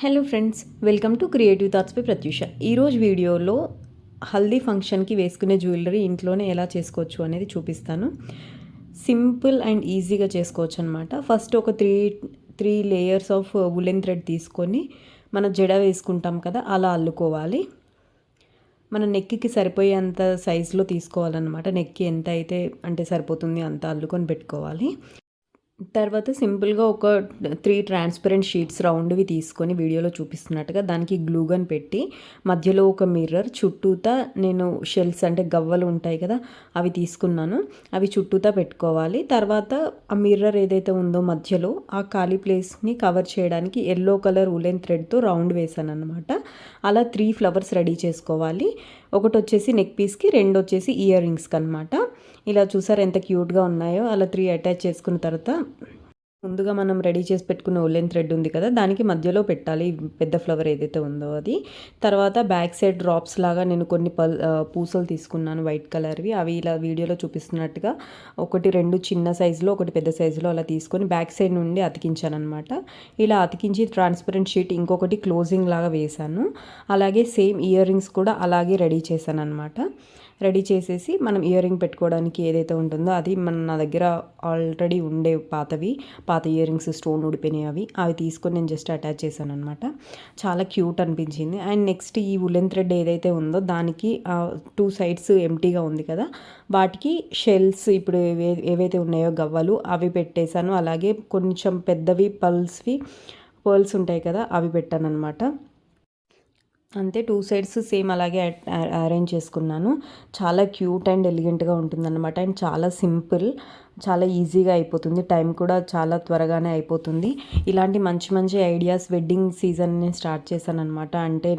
Hello friends welcome to creative thoughts by Pratyusha. ఈరోజు వీడియోలో హల్దీ ఫంక్షన్కి వేసుకునే జ్యువెలరీ ఇంట్లోనే ఎలా చేసుకోవచ్చు అనేది చూపిస్తాను. సింపుల్ అండ్ ఈజీగా చేసుకోవచ్చు అనమాట ఫస్ట్ ఒక three three layers of woollen thread తీసుకొని మన జడ వేసుకుంటాం కదా అలా అల్లుకోవాలి. మన నెక్కి సరిపోయేంత సైజులో తీసుకోవాలన్నమాట. నెక్కి ఎంత అయితే అంటే సరిపోతుంది అంత అల్లుకొని పెట్టుకోవాలి. తర్వాత సింపుల్గా ఒక త్రీ ట్రాన్స్పరెంట్ షీట్స్ రౌండ్వి తీసుకొని వీడియోలో చూపిస్తున్నట్టుగా దానికి గ్లూగన్ పెట్టి మధ్యలో ఒక మిర్రర్ చుట్టూతా నేను షెల్స్ అంటే గవ్వలు ఉంటాయి కదా అవి తీసుకున్నాను. అవి చుట్టూతా పెట్టుకోవాలి. తర్వాత ఆ మిర్రర్ ఏదైతే ఉందో మధ్యలో ఆ ఖాళీ ప్లేస్ని కవర్ చేయడానికి ఎల్లో కలర్ ఉలెన్ థ్రెడ్తో రౌండ్ వేసాను అనమాట అలా త్రీ ఫ్లవర్స్ రెడీ చేసుకోవాలి. ఒకటి వచ్చేసి నెక్ పీస్కి రెండు వచ్చేసి ఇయర్ రింగ్స్కి అనమాట ఇలా చూసారు ఎంత క్యూట్గా ఉన్నాయో. అలా త్రీ అటాచ్ చేసుకున్న తర్వాత ముందుగా మనం రెడీ చేసి పెట్టుకున్న ఉల్లెన్ థ్రెడ్ ఉంది కదా దానికి మధ్యలో పెట్టాలి. పెద్ద ఫ్లవర్ ఏదైతే ఉందో అది. తర్వాత బ్యాక్ సైడ్ డ్రాప్స్ లాగా నేను కొన్ని పల్ పూసలు తీసుకున్నాను వైట్ కలర్వి. అవి ఇలా వీడియోలో చూపిస్తున్నట్టుగా ఒకటి రెండు చిన్న సైజులో ఒకటి పెద్ద సైజులో అలా తీసుకొని బ్యాక్ సైడ్ నుండి అతికించాను అనమాట ఇలా అతికించి ట్రాన్స్పరెంట్ షీట్ ఇంకొకటి క్లోజింగ్ లాగా వేశాను. అలాగే సేమ్ ఇయర్ రింగ్స్ కూడా అలాగే రెడీ చేశాను అనమాట రెడీ చేసేసి మనం ఇయర్ రింగ్ పెట్టుకోవడానికి ఏదైతే ఉంటుందో అది మన నా దగ్గర ఆల్రెడీ ఉండే పాతవి పాత ఇయర్ రింగ్స్ స్టోన్ ఉడిపోయినాయి అవి అవి తీసుకొని నేను జస్ట్ అటాచ్ చేశాను అనమాట చాలా క్యూట్ అనిపించింది. అండ్ నెక్స్ట్ ఈ ఉలెన్ థ్రెడ్ ఏదైతే ఉందో దానికి టూ సైడ్స్ ఎంటీగా ఉంది కదా వాటికి షెల్స్ ఇప్పుడు ఏవైతే ఉన్నాయో గవ్వలు అవి పెట్టేశాను. అలాగే కొంచెం పెద్దవి పల్స్వి పర్ల్స్ ఉంటాయి కదా అవి పెట్టాను అనమాట అంతే టూ సైడ్స్ సేమ్ అలాగే అరేంజ్ చేసుకున్నాను. చాలా క్యూట్ అండ్ ఎలిగెంట్గా ఉంటుందన్నమాట. అండ్ చాలా సింపుల్ చాలా ఈజీగా అయిపోతుంది. టైం కూడా చాలా త్వరగానే అయిపోతుంది. ఇలాంటి మంచి మంచి ఐడియాస్ వెడ్డింగ్ సీజన్ నేను స్టార్ట్ చేశాను అనమాట అంటే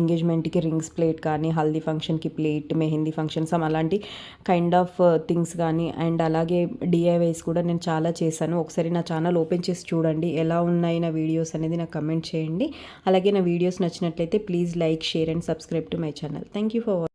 ఎంగేజ్మెంట్కి రింగ్స్ ప్లేట్ కానీ హల్దీ ఫంక్షన్కి ప్లేట్ మెహందీ ఫంక్షన్స్ అలాంటి కైండ్ ఆఫ్ థింగ్స్ కానీ అండ్ అలాగే డిఐవైస్ కూడా నేను చాలా చేశాను. ఒకసారి నా ఛానల్ ఓపెన్ చేసి చూడండి. ఎలా ఉన్నాయి నా వీడియోస్ అనేది నాకు కమెంట్ చేయండి. అలాగే నా వీడియోస్ నచ్చినట్లయితే please like share and subscribe to my channel. Thank you for